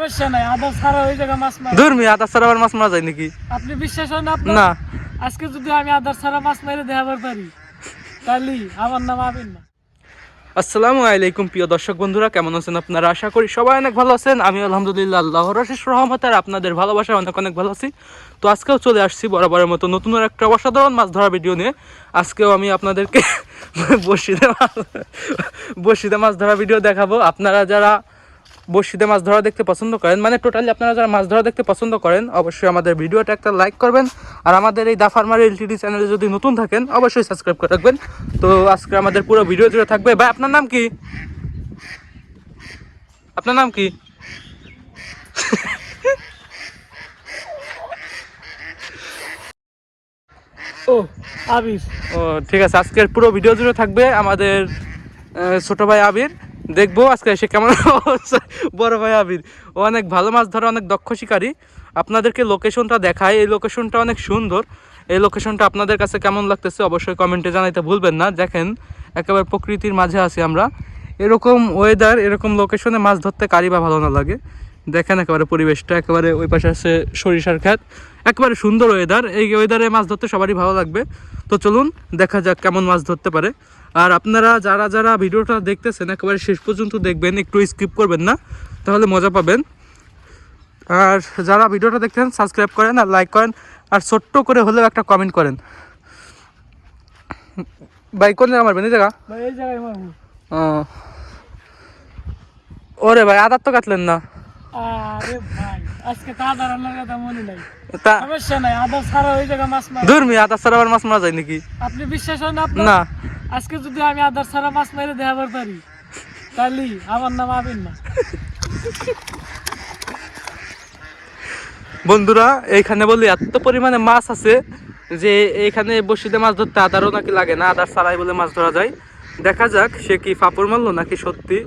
সমস্যা নাই আদার ছাড়া ওই জায়গা মাছ মার দূর মি আদা ছাড়া আবার মাছ মারা যায় নাকি? আপনি বিশ্বাস হয় না আপনার? না। আজকে যদি আমি আদার ছাড়া মাছ মেরে দেখাবার পারি তাহলে আমার নাম আবিন না। আসসালামু আলাইকুম প্রিয় দর্শক বন্ধুরা কেমন আছেন আপনারা? আশা করি সবাই অনেক ভালো আছেন। আমি আলহামদুলিল্লাহ আল্লাহর অশেষ রহমত আর আপনাদের ভালোবাসায় অনেক অনেক ভালো আছি। তো আজকেও চলে আসছি বরাবরের মতো নতুন একটা অসাধারণ মাছ ধরা ভিডিও নিয়ে। আজকেও আমি আপনাদেরকে বসিতে বসিতে মাছ ধরা ভিডিও দেখাবো। আপনারা যারা বসিতে মাছ ধরা দেখতে পছন্দ করেন? মানে টোটালি আপনারা যারা মাছ ধরা দেখতে পছন্দ করেন অবশ্যই আমাদের ভিডিওটা একটা লাইক করবেন। আর আমাদের এই দা ফার্মার এলটিডি চ্যানেলে যদি নতুন থাকেন অবশ্যই সাবস্ক্রাইব করে রাখবেন। তো আজকে আমাদের পুরো ভিডিও জুড়ে থাকবে। ভাই আপনার নাম কি? আপনার নাম কি? ও আবির। ও ঠিক আছে। আজকের পুরো ভিডিও জুড়ে থাকবে আমাদের ছোট ভাই আবির। দেখব আজকে সে কেমন অবস্থা। বড় ভাই আবির। ও অনেক ভালো মাছ ধরে, অনেক দক্ষ শিকারী। আপনাদেরকে লোকেশনটা দেখায় এই লোকেশনটা অনেক সুন্দর। এই লোকেশনটা আপনাদের কাছে কেমন লাগতেছে অবশ্যই কমেন্টে জানাইতে ভুলবেন না। দেখেন, একেবারে প্রকৃতির মাঝে আছি আমরা। এরকম ওয়েদার এরকম লোকেশনে মাছ ধরতে কারি বা ভালো না লাগে। দেখেন একেবারে পরিবেশটা, একেবারে ওই পাশে আছে সরিষার ক্ষেত। একেবারে সুন্দর ওয়েদার এই ওয়েদারে মাছ ধরতে সবারই ভালো লাগবে। তো চলুন দেখা যাক কেমন মাছ ধরতে পারে। আর আপনারা যারা যারা ভিডিওটা দেখতেছেন একেবারে শেষ পর্যন্ত দেখবেন একটু স্কিপ করবেন না তাহলে মজা পাবেন। আর যারা ভিডিওটা দেখতেন সাবস্ক্রাইব করেন আর লাইক করেন আর ছোট্ট করে হলেও একটা কমেন্ট করেন। ভাই কোন জায়গা মারবেন? এই জায়গা? ভাই এই জায়গায় মারবো। ও। ওরে ভাই আদার তো কাটলেন না। আরে ভাই আজকে তা রান্নার কথা মনে নাই। সমস্যা নাই ছাড়া ওই জায়গা মাছ মার দূর মি ছাড়া আবার মাছ মারা যায় নাকি? আপনি বিশ্বাস না আপনার? না। আজকে যদি আমি আদার ছাড়া মাছ মেরে দেখাবার পারি তাহলে আমার নাম আবিন না। বন্ধুরা এইখানে বলি এত পরিমাণে মাছ আছে যে এইখানে বসিতে মাছ ধরতে আদারও নাকি লাগে না আদার ছাড়াই বলে মাছ ধরা যায়। দেখা যাক সে কি ফাপড় মারলো নাকি সত্যি?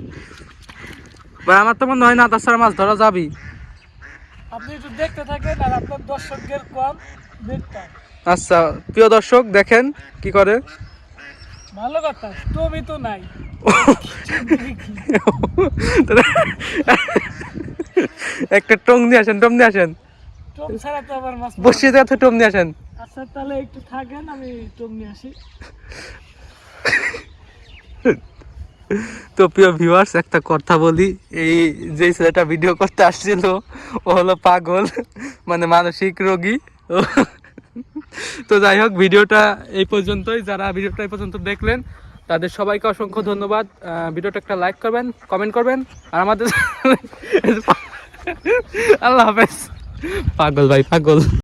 ভাই আমার তো মনে হয় না আদার মাছ ধরা যাবি। আপনি একটু দেখতে থাকেন আর আপনার দর্শকদের কম দেখতাম আচ্ছা প্রিয় দর্শক দেখেন কি করে। ভালো কথা তুমি তো নাই। একটা টং নিয়ে আসেন টম নিয়ে আসেন। টম ছাড়া তো আবার মাছ মারা- বসিতে এত টম নিয়ে আসেন। আচ্ছা তাহলে একটু থাকেন আমি টম নিয়ে আসি। তো প্রিয় ভিউয়ার্স একটা কথা বলি। এই যে ছেলেটা ভিডিও করতে আসছিল, ও হলো পাগল মানে মানসিক রোগী। তো যাই হোক, ভিডিওটা এই পর্যন্তই। যারা ভিডিওটা এই পর্যন্ত দেখলেন, তাদের সবাইকে অসংখ্য ধন্যবাদ। ভিডিওটা একটা লাইক করবেন কমেন্ট করবেন, আর আমাদের আল্লাহ হাফেজ। পাগল ভাই, পাগল।